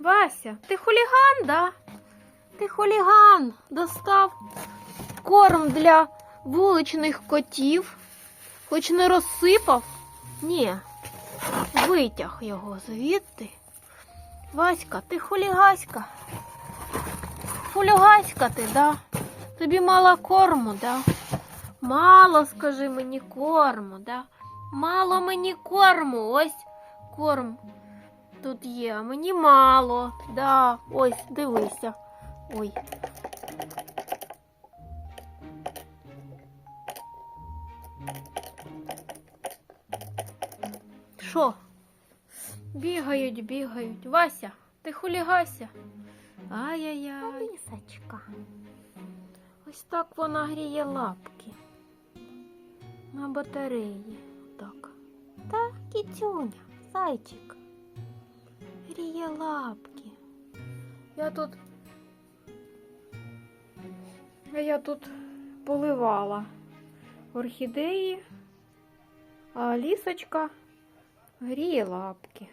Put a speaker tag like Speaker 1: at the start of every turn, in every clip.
Speaker 1: Вася, ти хуліган, да? Ти хуліган достав корм для вуличних котів, хоч не розсипав. Ні, витяг його звідти. Васька, ти хулігаська. Хулігаська ти, да? Тобі мало корму, да? Мало, скажи мені, корму, да? Мало мені корму. Ось корм тут є, а мені мало. Да, ось, дивися. Ой. Що? Бігають, бігають. Вася, ти хулігася. Ай-яй-яй. Лисочка. Ось так вона гріє лапки. На батареї. Так. Та кітюня, зайчик. Гріє лапки. Я тут. Я тут поливала орхідеї, а лісочка гріє лапки.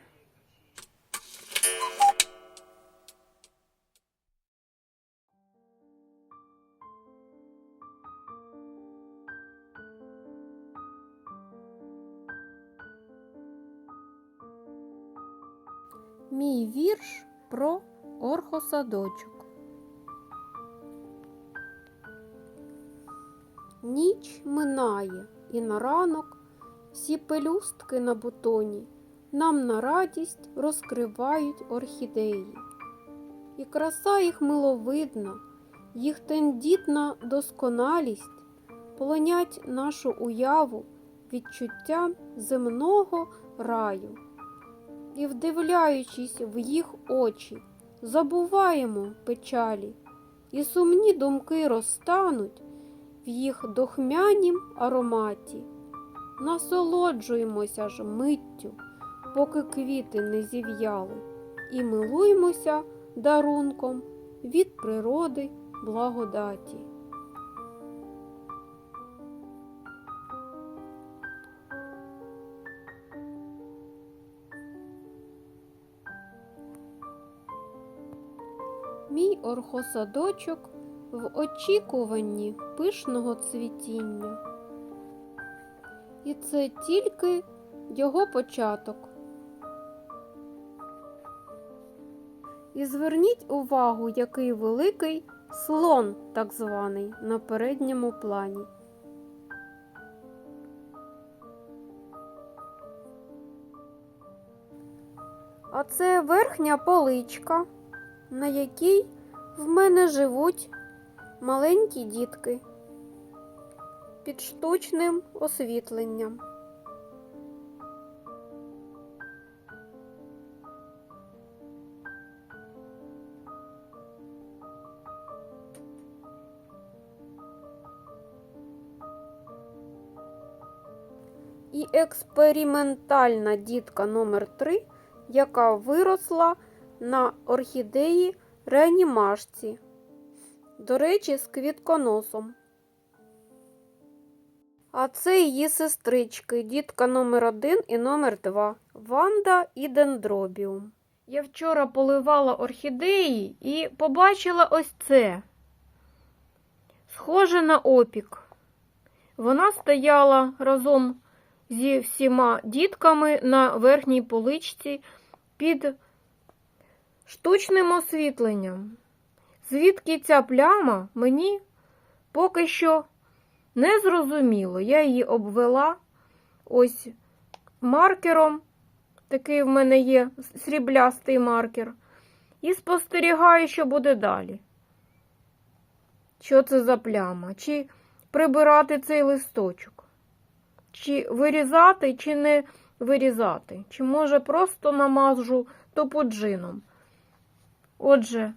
Speaker 1: Орхосадочок. Ніч минає, і на ранок всі пелюстки на бутоні нам на радість розкривають орхідеї. І краса їх миловидна, їх тендітна досконалість полонять нашу уяву відчуттям земного раю. І, вдивляючись в їх очі, забуваємо печалі, і сумні думки розтануть в їх дохмянім ароматі. Насолоджуємося ж миттю, поки квіти не зів'яли, і милуємося дарунком від природи благодаті. Орхосадочок в очікуванні пишного цвітіння. І це тільки його початок. І зверніть увагу, який великий слон, так званий, на передньому плані. А це верхня поличка, на якій в мене живуть маленькі дітки під штучним освітленням. І експериментальна дітка номер 3 яка виросла на орхідеї реанімашці. До речі, з квітконосом. А це її сестрички, дітка номер 1 і номер 2 Ванда і Дендробіум. Я вчора поливала орхідеї і побачила ось це. Схоже на опік. Вона стояла разом зі всіма дітками на верхній поличці під штучним освітленням. Звідки ця пляма мені поки що не зрозуміло. Я її обвела ось маркером. Такий в мене є сріблястий маркер. І спостерігаю, що буде далі. Що це за пляма? Чи прибирати цей листочок? Чи вирізати, чи не вирізати? Чи може просто намажу топоджином? Отже,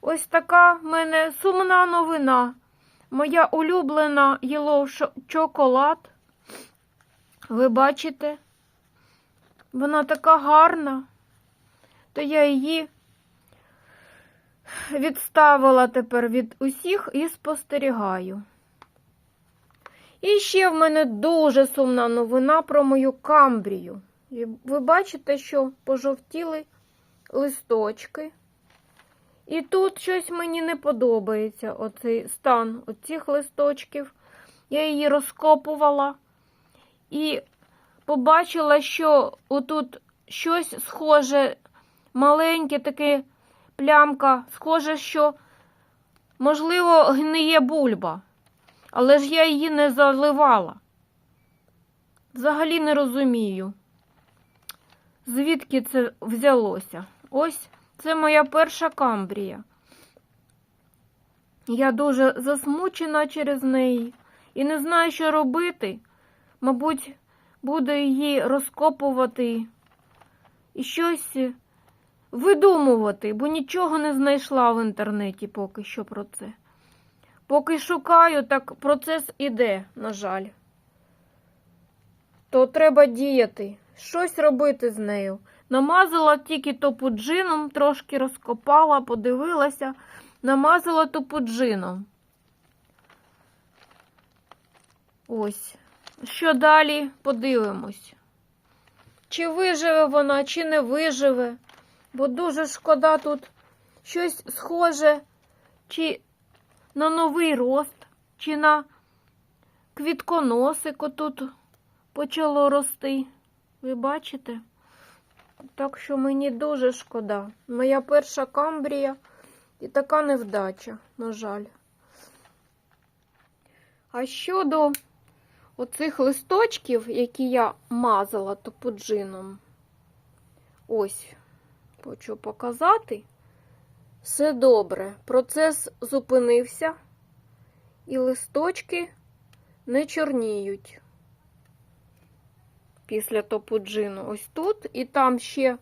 Speaker 1: ось така в мене сумна новина. Моя улюблена Yellow Chocolate. Ви бачите? Вона така гарна, то я її відставила тепер від усіх і спостерігаю. І ще в мене дуже сумна новина про мою камбрію. Ви бачите, що пожовтіли листочки. І тут щось мені не подобається, оцей стан оцих листочків. Я її розкопувала і побачила, що отут щось схоже, маленьке таке плямка, схоже, що, можливо, гниє бульба. Але ж я її не заливала. Взагалі не розумію, звідки це взялося. Ось це моя перша камбрія. Я дуже засмучена через неї і не знаю, що робити. Мабуть, буду її розкопувати і щось видумувати, бо нічого не знайшла в інтернеті поки що про це. Поки шукаю, так процес іде, на жаль. То треба діяти, щось робити з нею. Намазала тільки топуджином, трошки розкопала, подивилася, намазала топуджином. Ось. Що далі? Подивимось. Чи виживе вона, чи не виживе. Бо дуже шкода тут щось схоже, чи на новий рост, чи на квітконосик отут почало рости. Ви бачите? Так що мені дуже шкода. Моя перша камбрія і така невдача, на жаль. А щодо оцих листочків, які я мазала топуджином, ось, хочу показати. Все добре. Процес зупинився, і листочки не чорніють після топуджину. Ось тут і там ще,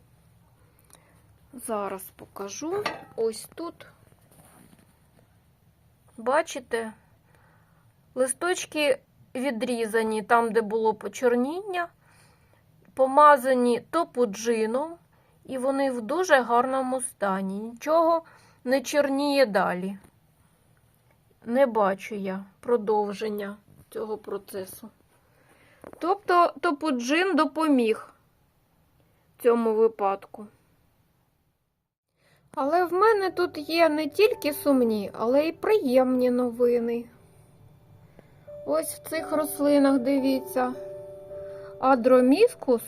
Speaker 1: зараз покажу, ось тут. Бачите, листочки відрізані там, де було почорніння, помазані топуджином, і вони в дуже гарному стані. Нічого не чорніє далі. Не бачу я продовження цього процесу. Тобто топуджин допоміг в цьому випадку. Але в мене тут є не тільки сумні, але й приємні новини. Ось в цих рослинах дивіться. Адроміскус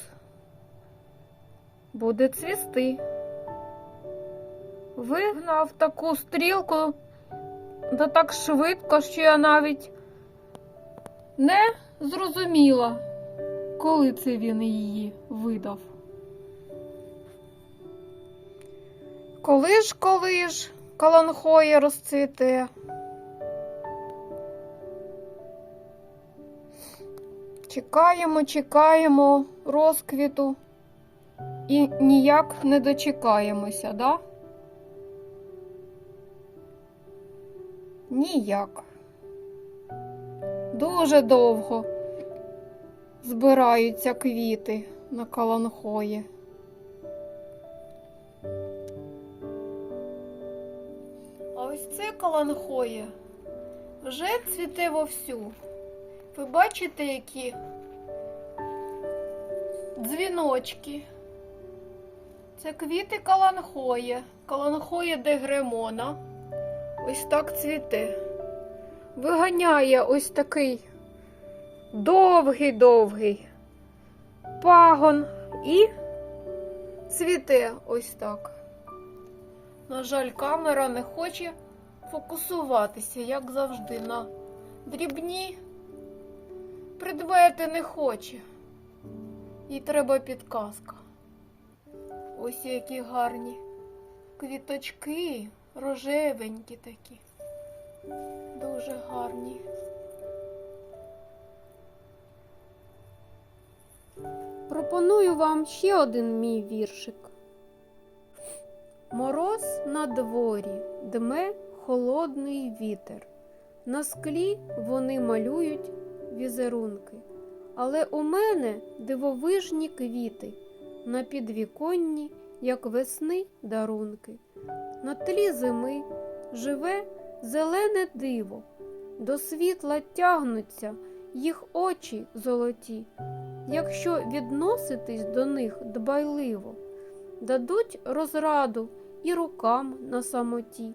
Speaker 1: буде цвісти. Вигнав таку стрілку да так швидко, що я навіть не зрозуміла, коли це він її видав. Коли ж, коли ж каланхоя розцвіте? Чекаємо, чекаємо розквіту і ніяк не дочекаємося, да? Ніяк. Дуже довго збираються квіти на каланхої. А ось це каланхоє вже цвіте вовсю. Ви бачите, які дзвіночки. Це квіти каланхоє, каланхоє дегремона. Ось так цвіте. Виганяє ось такий довгий-довгий пагон і цвіте ось так. На жаль, камера не хоче фокусуватися, як завжди, на дрібні предмети не хоче. Їй треба підказка. Ось які гарні квіточки, рожевенькі такі. Дуже гарні. Пропоную вам ще один мій віршик. Мороз на дворі, дме холодний вітер. На склі вони малюють візерунки. Але у мене дивовижні квіти, на підвіконні, як весни дарунки. На тлі зими живе зелене диво, до світла тягнуться їх очі золоті, якщо відноситись до них дбайливо, дадуть розраду і рукам на самоті,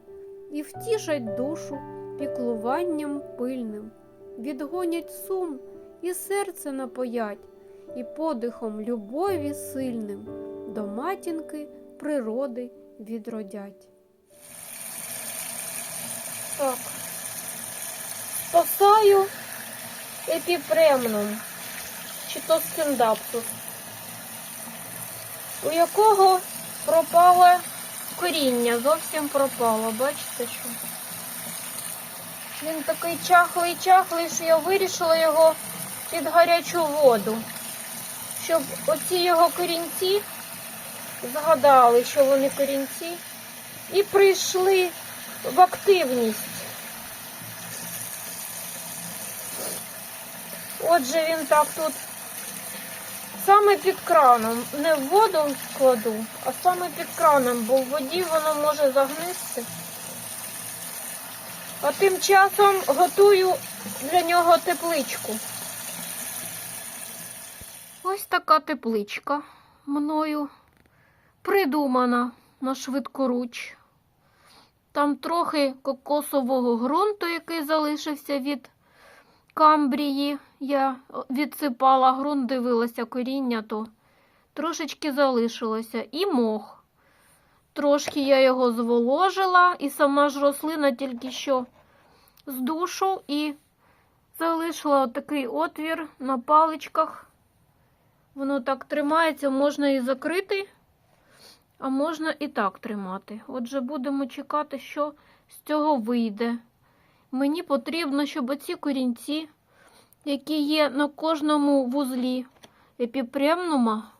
Speaker 1: і втішать душу піклуванням пильним, відгонять сум і серце напоять, і подихом любові сильним до матінки природи відродять. Так. Спасаю епіпремном, чи то стендапсус, у якого пропало коріння, зовсім пропало, бачите що? Він такий чахлий чахлий, що я вирішила його під гарячу воду, щоб оці його корінці згадали, що вони корінці, і прийшли в активність. Отже, він так тут саме під краном, не в воду кладу, а саме під краном, бо в воді воно може загнисти. А тим часом готую для нього тепличку. Ось така тепличка мною придумана на швидкоруч. Там трохи кокосового ґрунту, який залишився від камбрії. Я відсипала ґрунт, дивилася коріння, то трошечки залишилося. І мох. Трошки я його зволожила, і сама ж рослина тільки що з душу і залишила такий отвір на паличках. Воно так тримається, можна і закрити, а можна і так тримати. Отже, будемо чекати, що з цього вийде. Мені потрібно, щоб оці корінці, які є на кожному вузлі епіпремнума,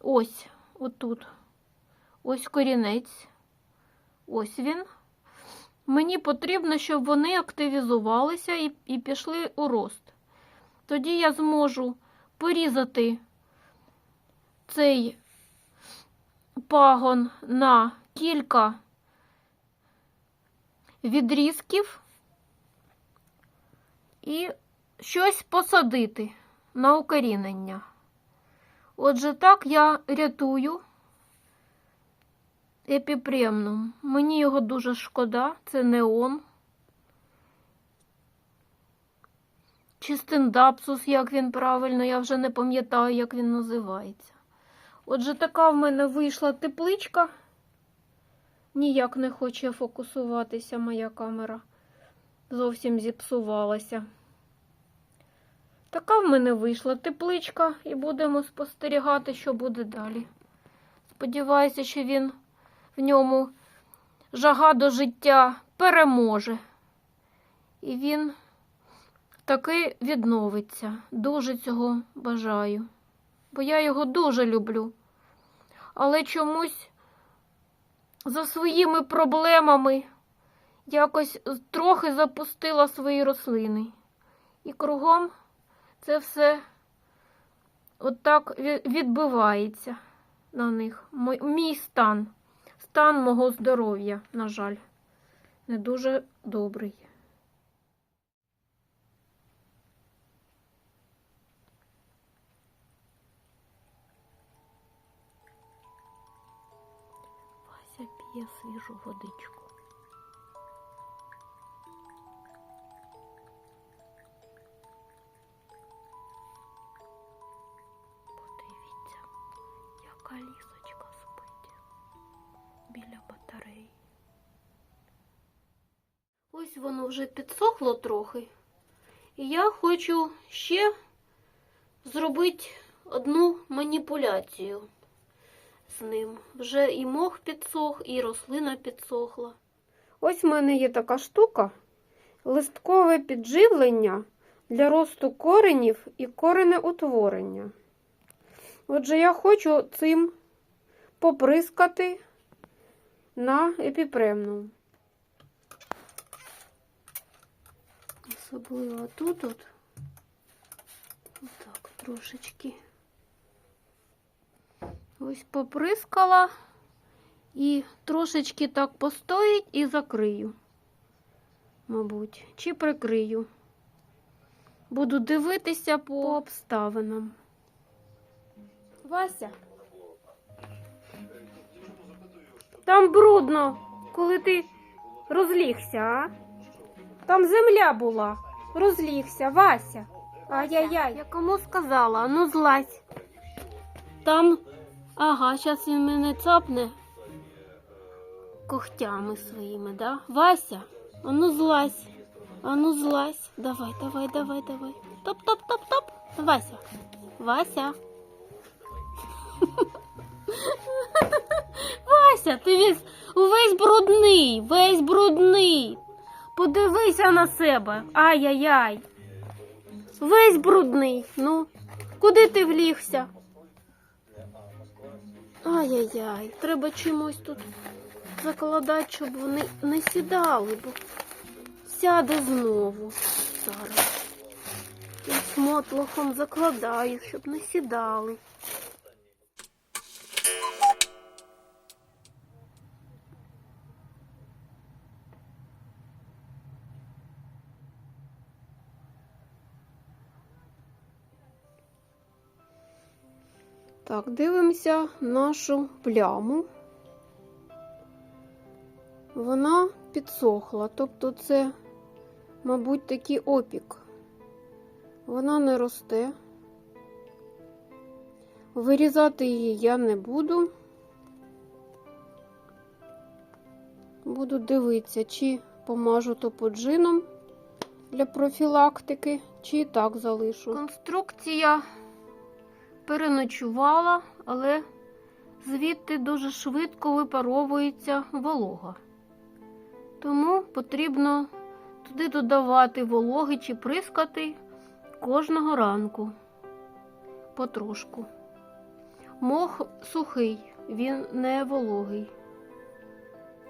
Speaker 1: ось отут, ось корінець, ось він. Мені потрібно, щоб вони активізувалися і, і пішли у рост. Тоді я зможу порізати цей пагон на кілька відрізків і щось посадити на укорінення. Отже, так я рятую епіпремнум. Мені його дуже шкода, це неон. Чи стендапсус, як він правильно, я вже не пам'ятаю, як він називається. Отже, така в мене вийшла тепличка. Ніяк не хоче фокусуватися моя камера. Зовсім зіпсувалася. Така в мене вийшла тепличка, і будемо спостерігати, що буде далі. Сподіваюся, що він в ньому жага до життя переможе. І він таки відновиться. Дуже цього бажаю. Бо я його дуже люблю. Але чомусь за своїми проблемами якось трохи запустила свої рослини. І кругом це все отак відбивається на них. Мій стан, стан мого здоров'я, на жаль, не дуже добрий. Вася п'є свіжу водичку. Яка лісочка спить біля батареї. Ось воно вже підсохло трохи. І я хочу ще зробити одну маніпуляцію з ним. Вже і мох підсох, і рослина підсохла. Ось в мене є така штука листкове підживлення для росту коренів і коренеутворення. Отже, я хочу цим поприскати на епіпремну. Особливо тут от. Отак трошечки. Ось поприскала і трошечки так постоїть і закрию, мабуть, чи прикрию. Буду дивитися по обставинам. Вася,
Speaker 2: Там брудно, коли ти розлігся, а? Там земля була. Розлігся, Вася. Ай-яй-яй.
Speaker 1: Я кому сказала, ну злазь. Там, ага, зараз він мене цапне когтями своїми, да? Вася, а ну злазь, а ну злазь. Давай, давай, давай, давай. Топ, топ, топ, топ. Вася, Вася. Вася, ти весь, увесь брудний, весь брудний. Подивися на себе. Ай-яй-яй. Весь брудний. Ну, куди ти влігся? Ай-яй-яй, треба чимось тут закладати, щоб вони не сідали, бо сяде знову зараз. І мотлохом закладаю, щоб не сідали. Так, дивимося нашу пляму. Вона підсохла, тобто це, мабуть, такий опік. Вона не росте. Вирізати її я не буду. Буду дивитися, чи помажу топоджином для профілактики, чи і так залишу. Конструкція переночувала, але звідти дуже швидко випаровується волога. Тому потрібно туди додавати вологи чи прискати кожного ранку потрошку. Мох сухий, він не вологий.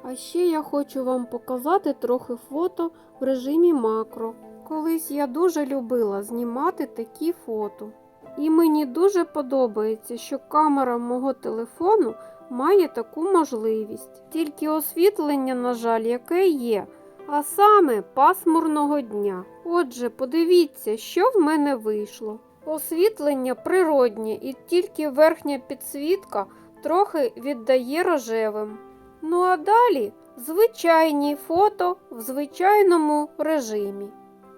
Speaker 1: А ще я хочу вам показати трохи фото в режимі макро. Колись я дуже любила знімати такі фото. І мені дуже подобається, що камера мого телефону має таку можливість. Тільки освітлення, на жаль, яке є, а саме пасмурного дня. Отже, подивіться, що в мене вийшло. Освітлення природнє і тільки верхня підсвітка трохи віддає рожевим. Ну а далі звичайні фото в звичайному режимі.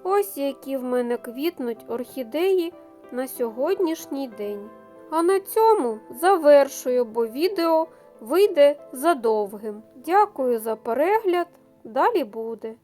Speaker 1: Ось які в мене квітнуть орхідеї на сьогоднішній день. А на цьому завершую, бо відео вийде задовгим. Дякую за перегляд. Далі буде.